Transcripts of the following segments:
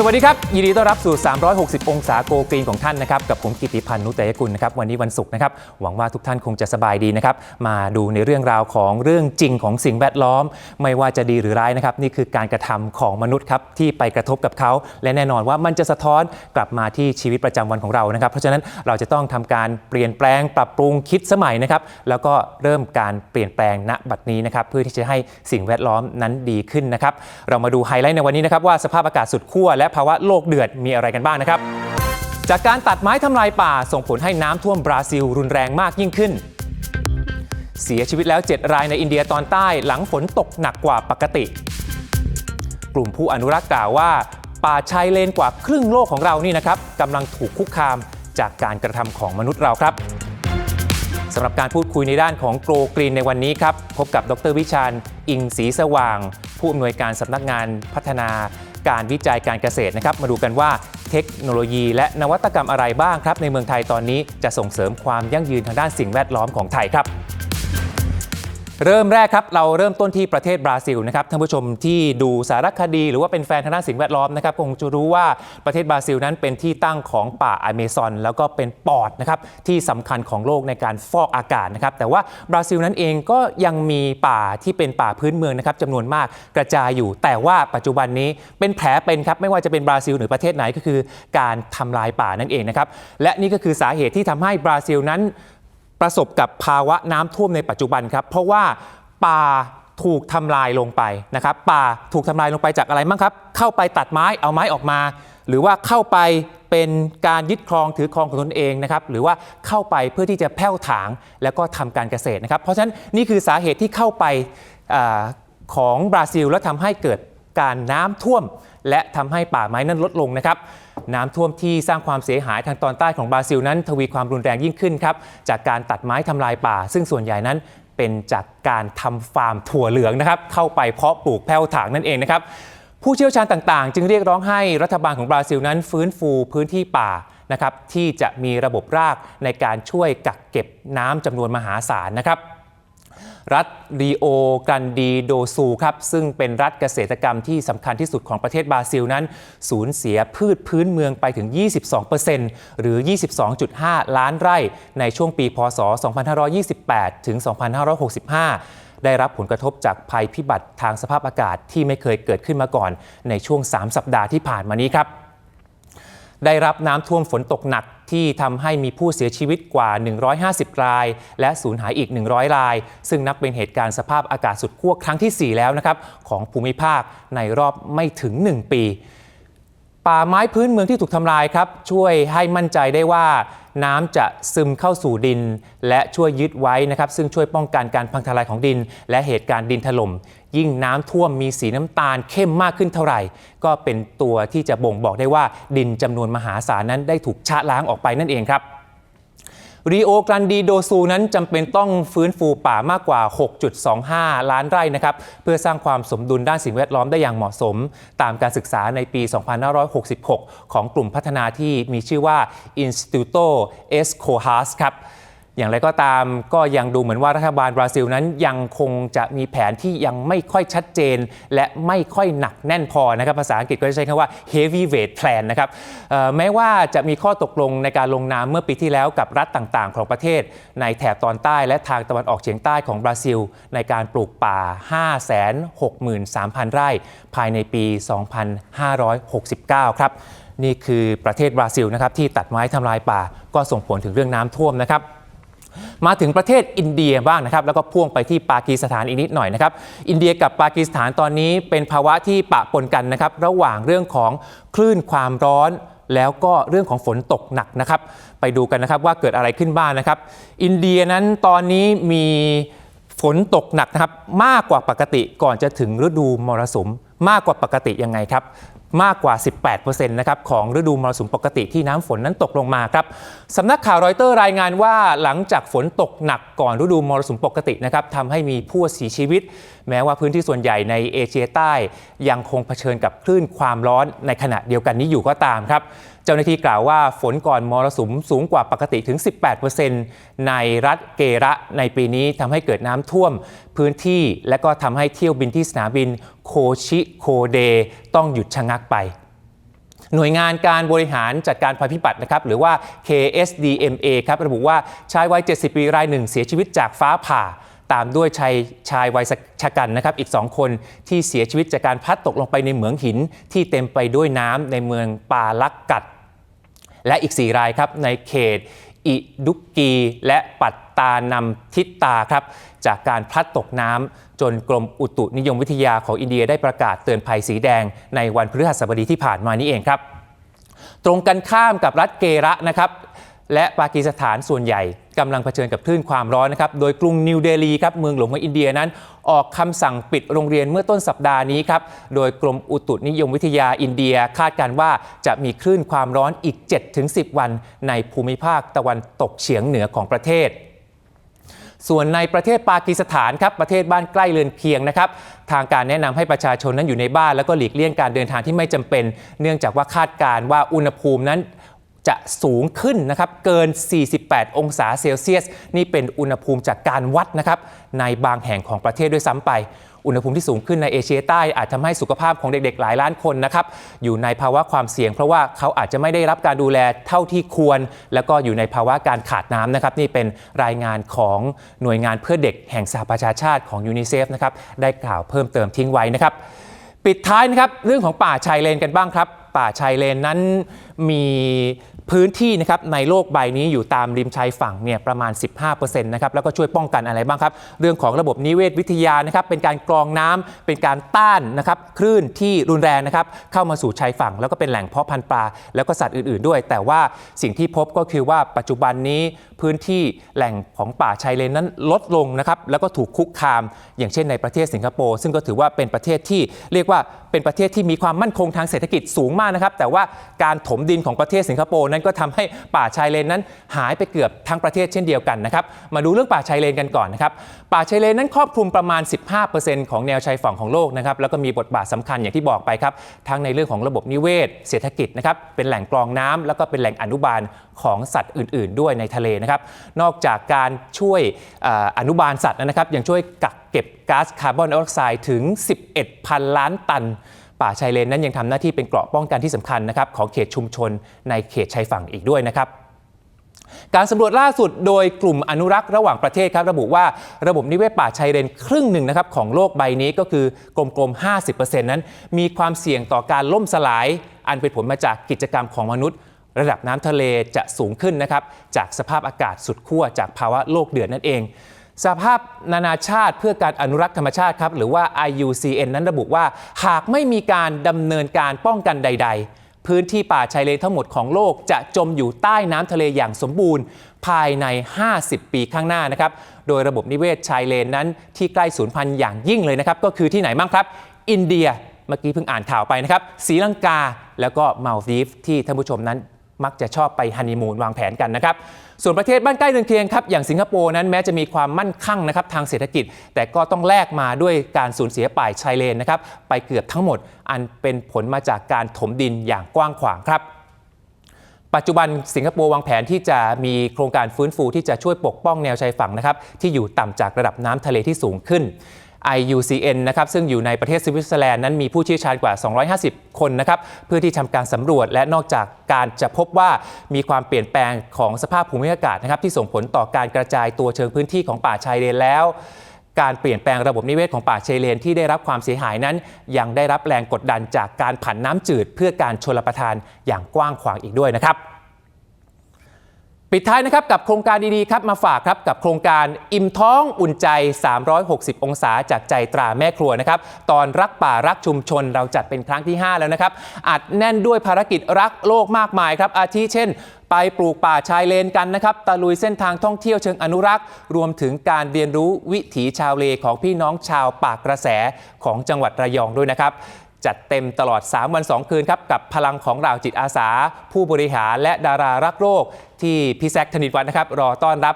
สวัสดีครับ ยินดีต้อนรับสู่ 360 องศาโกกรีนของท่านนะครับ กับผมกิติพันธ์นุตยกุลนะครับ วันนี้วันศุกร์นะครับ หวังว่าทุกท่านคงจะสบายดีนะครับ มาดูในเรื่องราวของเรื่องจริงของสิ่งแวดล้อม ไม่ว่าจะดีหรือร้ายนะครับ นี่คือการกระทำของมนุษย์ครับ ที่ไปกระทบกับเขา และแน่นอนว่ามันจะสะท้อนกลับมาที่ชีวิตประจำวันของเรานะครับ เพราะฉะนั้นเราจะต้องทำการเปลี่ยนแปลง ปรับปรุงคิดสมัยนะครับ แล้วก็เริ่มการเปลี่ยนแปลงณบัดนี้นะครับ เพื่อที่จะให้สิ่งแวดล้อมนั้นดีขึ้นนะครับ เรามาดูไฮไลท์ในวันนี้นะครับว่าสภาพอากาศสุดขั้วและภาวะโลกเดือดมีอะไรกันบ้างนะครับ จากการตัดไม้ทำลายป่าส่งผลให้น้ำท่วมบราซิลรุนแรงมากยิ่งขึ้น เสียชีวิตแล้ว 7 รายในอินเดียตอนใต้หลังฝนตกหนักกว่าปกติ กลุ่มผู้อนุรักษ์กล่าวว่า ป่าชายเลนกว่าครึ่งโลกของเรานี่นะครับกำลังถูกคุกคามจากการกระทำของมนุษย์เราครับสำหรับการพูดคุยในด้านของโกลกรีนในวันนี้ครับ พบกับดรวิชาญอิงศรีสว่าง ผู้อำนวยการสำนักงานพัฒนา การวิจัยการเกษตรนะครับ มาดูกันว่าเทคโนโลยีและนวัตกรรมอะไรบ้างครับ ในเมืองไทยตอนนี้จะส่งเสริมความยั่งยืนทางด้านสิ่งแวดล้อมของไทยครับ เริ่มแรกครับเราเริ่มต้นที่ประเทศบราซิลนะครับท่านผู้ชมที่ดูสารคดีหรือว่าเป็นแฟนทางด้านสิ่งแวดล้อมนะครับคงจะรู้ว่าประเทศบราซิลนั้นเป็นที่ตั้งของป่าอเมซอน แล้วก็เป็นปอดนะครับที่สำคัญของโลกในการฟอกอากาศนะครับแต่ว่าบราซิลนั้นเองก็ยังมีป่าที่เป็นป่าพื้นเมืองนะครับจำนวนมากกระจายอยู่ แต่ว่าปัจจุบันนี้เป็นแผลเป็นครับไม่ว่าจะเป็นบราซิลหรือประเทศไหนก็คือ การทำลายป่านั่นเองนะครับและนี่ก็คือสาเหตุที่ทำให้บราซิลนั้น ประสบกับภาวะน้ำท่วมในปัจจุบันครับ เพราะว่าป่าถูกทำลายลงไปนะครับ ป่าถูกทำลายลงไปจากอะไรบ้างครับ เข้าไปตัดไม้เอาไม้ออกมา หรือว่าเข้าไปเป็นการยึดครองถือครองของตนเองนะครับ หรือว่าเข้าไปเพื่อที่จะแผ่วถางแล้วก็ทำการเกษตรนะครับ เพราะฉะนั้นนี่คือสาเหตุที่เข้าไปอของบราซิล แล้วทำให้เกิด การน้ำท่วม และทำให้ป่าไม้นั้นลดลงนะครับน้ำท่วมที่สร้างความเสียหายทางตอนใต้ของบราซิลนั้น ทวีความรุนแรงยิ่งขึ้นครับจากการตัดไม้ทำลายป่า ซึ่งส่วนใหญ่นั้นเป็นจากการทำฟาร์มถั่วเหลืองนะครับเข้าไปเพาะปลูกแผ่วถางนั่นเองนะครับผู้เชี่ยวชาญต่างๆ จึงเรียกร้องให้รัฐบาลของบราซิลนั้น ฟื้นฟูพื้นที่ป่านะครับที่จะมีระบบรากในการช่วยกักเก็บน้ำจำนวนมหาศาลนะครับ รัฐรีโอกันดีโดซูครับซึ่งเป็นรัฐเกษตรกรรมที่สำคัญที่สุดของประเทศบราซิลนั้น สูญเสียพืชพื้นเมืองไปถึง 22%หรือ 22.5 ล้านไร่ในช่วงปี พศ 2528 ถึง 2565ได้รับผลกระทบจากภัยพิบัติทางสภาพอากาศที่ไม่เคยเกิดขึ้นมาก่อน ในช่วง 3 สัปดาห์ที่ผ่านมานี้ครับ ได้รับน้ำท่วมฝนตกหนักที่ทำให้มีผู้เสียชีวิตกว่า 150 ราย และสูญหายอีก 100 ราย ซึ่งนับเป็นเหตุการณ์สภาพอากาศสุดขั้วครั้งที่ 4 แล้วนะครับของภูมิภาคในรอบไม่ถึง 1 ปี ป่าไม้พื้นเมืองที่ถูกทำลายครับ ช่วยให้มั่นใจได้ว่าน้ำจะซึมเข้าสู่ดิน และช่วยยึดไว้นะครับ ซึ่งช่วยป้องกันการพังทลายของดิน และเหตุการณ์ดินถล่ม ยิ่งน้ำท่วมมีสีน้ำตาลเข้มมากขึ้นเท่าไหร่ ก็เป็นตัวที่จะบ่งบอกได้ว่าดินจำนวนมหาศาลนั้นได้ถูกชะล้างออกไปนั่นเองครับรีโอกรันดีโดซูนั้นจำเป็นต้องฟื้นฟูป่ามากกว่า 6.25 ล้านไร่นะครับเพื่อสร้างความสมดุลด้านสิ่งแวดล้อมได้อย่างเหมาะสม ตามการศึกษาในปี 2566 ของกลุ่มพัฒนาที่มีชื่อว่า Instituto Escojas ครับ อย่างไรก็ตามก็ยังดูเหมือนว่ารัฐบาลบราซิลนั้นยังคงจะมีแผนที่ยังไม่ค่อยชัดเจน และไม่ค่อยหนักแน่นพอนะครับภาษาอังกฤษก็จะใช้คำว่า heavy weight plan นะครับแม้ว่าจะมีข้อตกลงในการลงนามเมื่อปีที่แล้วกับรัฐต่างๆ ของประเทศ ในแถบตอนใต้และทางตะวันออกเฉียงใต้ของบราซิล ในการปลูกป่า 563,000 ไร่ ภายในปี 2569 ครับนี่คือประเทศบราซิลนะครับที่ตัดไม้ทำลายป่าก็ส่งผลถึงเรื่องน้ำท่วมนะครับ มาถึงประเทศอินเดียบ้างนะครับแล้วก็พ่วงไปที่ปากีสถานอีกนิดหน่อยนะครับอินเดียกับปากีสถานตอนนี้เป็นภาวะที่ปะปนกันนะครับระหว่างเรื่องของคลื่นความร้อนแล้วก็เรื่องของฝนตกหนักนะครับ ไปดูกันนะครับว่าเกิดอะไรขึ้นบ้างนะครับ อินเดียนั้นตอนนี้มี ฝนตกหนักนะครับมากกว่าปกติก่อนจะถึงฤดูมรสุมมากกว่าปกติยังไงครับ มากกว่า 18%นะครับของฤดูมรสุมปกติที่น้ำฝนนั้นตกลงมาครับสำนักข่าวรอยเตอร์รายงานว่าหลังจากฝนตกหนักก่อนฤดูมรสุมปกตินะครับทำให้มีผู้เสียชีวิต แม้ว่าพื้นที่ส่วนใหญ่ในเอเชียใต้ ยังคงเผชิญกับคลื่นความร้อนในขณะเดียวกันนี้อยู่ก็ตามครับ จ้าหน้าที่กล่าวว่าฝนก่อนมรสุมสูงกว่าปกติถึง 18%ในรัฐเกระในปีนี้ทำให้เกิดน้ำท่วมพื้นที่ และก็ทำให้เที่ยวบินที่สนามบินโคชิโคเด ต้องหยุดชะงักไปหน่วยงานการบริหารจัดการภัยพิบัตินะครับหรือว่า KSDMA ครับระบุว่าชายวัย 70 ปีรายหนึ่งเสียชีวิตจากฟ้าผ่า ตามด้วยชายชายวัยชะกันนะครับอีก 2 คนที่เสียชีวิตจากการพัดตกลงไปในเหมืองหินที่เต็มไปด้วยน้ำในเมืองปาลักกัด และอีก 4 รายครับในเขตอิดุกีและปัตตานำทิตตาครับจากการพลัดตกน้ำจนกรมอุตุนิยมวิทยาของอินเดียได้ประกาศเตือนภัยสีแดงในวันพฤหัสบดีที่ผ่านมานี้เองครับ ตรงกันข้ามกับรัฐเกระนะครับ และปากีสถานส่วนใหญ่กำลังเผชิญกับคลื่นความร้อนนะครับ โดยกรุงนิวเดลีครับเมืองหลวงของอินเดียนั้น ออกคำสั่งปิดโรงเรียนเมื่อต้นสัปดาห์นี้ครับ โดยกรมอุตุนิยมวิทยาอินเดียคาดการว่าจะมีคลื่นความร้อนอีก 7-10 วันในภูมิภาคตะวันตกเฉียงเหนือของประเทศส่วนในประเทศปากีสถานครับประเทศบ้านใกล้เรือนเคียงนะครับทางการแนะนำให้ประชาชนนั้นอยู่ในบ้าน แล้วก็หลีกเลี่ยงการเดินทางที่ไม่จำเป็น เนื่องจากว่าคาดการว่าอุณหภูมินั้น จะสูงขึ้นนะครับเกิน 48 องศาเซลเซียส นี่เป็นอุณหภูมิจากการวัดนะครับในบางแห่งของประเทศด้วยซ้ำไป อุณหภูมิที่สูงขึ้นในเอเชียใต้อาจทำให้สุขภาพของเด็กๆ หลายล้านคนนะครับอยู่ในภาวะความเสี่ยง เพราะว่าเขาอาจจะไม่ได้รับการดูแลเท่าที่ควร แล้วก็อยู่ในภาวะการขาดน้ำนะครับนี่เป็นรายงานของหน่วยงานเพื่อเด็กแห่งสหประชาชาติของยูนิเซฟนะครับได้กล่าวเพิ่มเติมทิ้งไว้นะครับปิดท้ายนะครับเรื่องของป่าชายเลนกันบ้างครับ ป่าชายเลนนั้นมีพื้นที่นะครับในโลกใบนี้อยู่ตามริมชายฝั่งเนี่ยประมาณ 15%นะครับแล้วก็ช่วยป้องกันอะไรบ้างครับ เรื่องของระบบนิเวศวิทยานะครับเป็นการกรองน้ำเป็นการต้านนะครับคลื่นที่รุนแรงนะครับเข้ามาสู่ชายฝั่ง แล้วก็เป็นแหล่งเพาะพันธุ์ปลา แล้วก็สัตว์อื่น ๆ ด้วย แต่ว่าสิ่งที่พบก็คือว่าปัจจุบันนี้พื้นที่แหล่งของป่าชายเลนนั้นลดลงนะครับแล้วก็ถูกคุกคาม อย่างเช่นในประเทศสิงคโปร์ซึ่งก็ถือว่าเป็นประเทศที่เรียกว่าเป็นประเทศที่มีความมั่นคงทางเศรษฐกิจสูงมากนะครับ แต่ว่าการถมดินของประเทศสิงคโปร์นั้นก็ทำให้ป่าชายเลนนั้นหายไปเกือบทั้งประเทศเช่นเดียวกันนะครับ มาดูเรื่องป่าชายเลนกันก่อนนะครับ ป่าชายเลนนั้นครอบคลุมประมาณ 15%ของแนวชายฝั่งของโลกนะครับ แล้วก็มีบทบาทสำคัญอย่างที่บอกไปครับ ทั้งในเรื่องของระบบนิเวศ เศรษฐกิจนะครับ เป็นแหล่งกรองน้ำแล้วก็เป็นแหล่งอนุบาลของสัตว์อื่น ๆ ด้วยในทะเลนะครับ นอกจากการช่วยออนุบาลสัตว์นะครับ ยังช่วยกัก เก็บก๊าซคาร์บอนไดออกไซด์ถึง 11พันล้านตัน ป่าชายเลนนั้นยังทำหน้าที่เป็นเกราะป้องกันที่สำคัญนะครับของเขตชุมชนในเขตชายฝั่งอีกด้วยนะครับการสำรวจล่าสุดโดยกลุ่มอนุรักษ์ระหว่างประเทศครับระบุว่าระบบนิเวศป่าชายเลนครึ่งหนึ่งนะครับของโลกใบนี้ก็คือกลมๆ 50%นั้น มีความเสี่ยงต่อการล่มสลาย อันเป็นผลมาจากกิจกรรมของมนุษย์ ระดับน้ำทะเลจะสูงขึ้นนะครับจากสภาพอากาศสุดขั้วจากภาวะโลกเดือดนั่นเอง สภาพนานาชาติเพื่อการอนุรักษ์ธรรมชาติครับ หรือว่า IUCN นั้นระบุว่า หากไม่มีการดำเนินการป้องกันใด ๆ พื้นที่ป่าชายเลนทั้งหมดของโลกจะจมอยู่ใต้น้ำทะเลอย่างสมบูรณ์ ภายใน 50 ปีข้างหน้านะครับ โดยระบบนิเวศชายเลนนั้นที่ใกล้สูญพันธุ์อย่างยิ่งเลยนะครับ ก็คือที่ไหนบ้างครับ อินเดีย เมื่อกี้เพิ่งอ่านข่าวไปนะครับศรีลังกา แล้วก็มาลดีฟที่ท่านผู้ชมนั้น มักจะชอบไปฮันนีมูนวางแผนกันนะครับ ส่วนประเทศบ้านใกล้เรือนเคียงครับอย่างสิงคโปร์นั้นแม้จะมีความมั่นคงนะครับทางเศรษฐกิจ แต่ก็ต้องแลกมาด้วยการสูญเสียป่ายชายเลนนะครับไปเกือบทั้งหมด อันเป็นผลมาจากการถมดินอย่างกว้างขวางครับปัจจุบันสิงคโปร์วางแผนที่จะมีโครงการฟื้นฟูที่จะช่วยปกป้องแนวชายฝั่งนะครับที่อยู่ต่ำจากระดับน้ำทะเลที่สูงขึ้น IUCN นะครับซึ่งอยู่ในประเทศสวิตเซอร์แลนด์นั้นมีผู้เชี่ยวชาญกว่า 250 คนนะครับเพื่อที่ทำการสำรวจและนอกจากการจะพบว่ามีความเปลี่ยนแปลงของสภาพภูมิอากาศนะครับที่ส่งผลต่อการกระจายตัวเชิงพื้นที่ของป่าชายเลนแล้วการเปลี่ยนแปลงระบบนิเวศของป่าชายเลนที่ได้รับความเสียหายนั้น ยังได้รับแรงกดดันจากการผันน้ำจืด เพื่อการชลประทานอย่างกว้างขวางอีกด้วยนะครับ ปิดท้ายนะครับกับโครงการดีๆครับมาฝากครับกับโครงการอิ่มท้องอุ่นใจ 360 องศาจากใจตราแม่ครัวนะครับตอนรักป่ารักชุมชนเราจัดเป็นครั้งที่ 5 แล้วนะครับอัดแน่นด้วยภารกิจรักโลกมากมายครับอาทิเช่น ไปปลูกป่าชายเลนกันนะครับตะลุยเส้นทางท่องเที่ยวเชิงอนุรักษ์ รวมถึงการเรียนรู้วิถีชาวเลของพี่น้องชาวปากกระแสของจังหวัดระยองด้วยนะครับ จัดเต็มตลอด 3 วัน 2 คืนครับกับพลังของเหล่าจิตอาสา ผู้บริหารและดารารักโลกที่พี่แซคธนิตวัฒน์นะครับรอต้อนรับ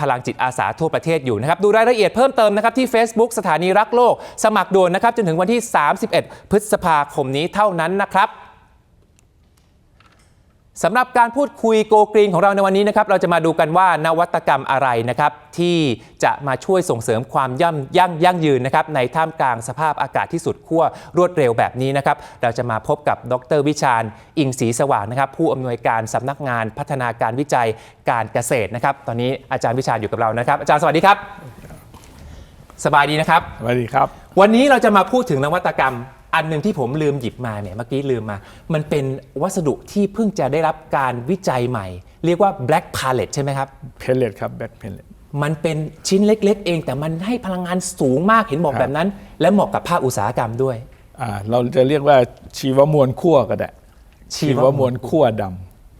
พลังจิตอาสาทั่วประเทศอยู่นะครับ ดูรายละเอียดเพิ่มเติมนะครับที่ Facebook สถานีรักโลก สมัครด่วนนะครับจนถึงวันที่ 31 พฤษภาคมนี้เท่านั้นนะครับ สำหรับการพูดคุยโกกรีนของเราในวันนี้นะครับ เราจะมาดูกันว่านวัตกรรมอะไรนะครับ ที่จะมาช่วยส่งเสริมความย่ำยั่งยั่งยืนนะครับในท่ามกลางสภาพอากาศที่สุดขั้วรวดเร็วแบบนี้นะครับ เราจะมาพบกับดรวิชาญ อิงศรีสว่างนะครับ ผู้อำนวยการสำนักงานพัฒนาการวิจัยการเกษตรนะครับ ตอนนี้อาจารย์วิชาญอยู่กับเรานะครับ อาจารย์สวัสดีครับ สบายดีนะครับสวัสดีครับ วันนี้เราจะมาพูดถึงนวัตกรรม อันหนึ่งที่ผมลืมหยิบมาเนี่ยเมื่อกี้ลืมมา มันเป็นวัสดุที่เพิ่งจะได้รับการวิจัยใหม่ เรียกว่า black pallet ใช่ไหมครับเพลเลตครับแบ็คเพลเลตมันเป็นชิ้นเล็ก ๆ เอง แต่มันให้พลังงานสูงมากเห็นบอกครับแบบนั้น และเหมาะกับภาคอุตสาหกรรมด้วย อ่าเราจะเรียกว่าชีวมวลขั้วก็ได้ชีวมวลขั้วด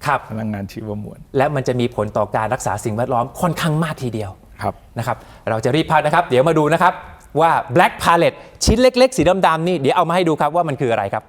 ครับำพลังงานชีวมวล และมันจะมีผลต่อการรักษาสิ่งแวดล้อมค่อนข้างมากทีเดียวครับนะครับ เราจะรีบพักนะครับ เดี๋ยวมาดูนะครับ ว่า black palette ชิ้นเล็ก ๆ สีดำๆนี่เดี๋ยวเอามาให้ดูครับว่ามันคืออะไรครับ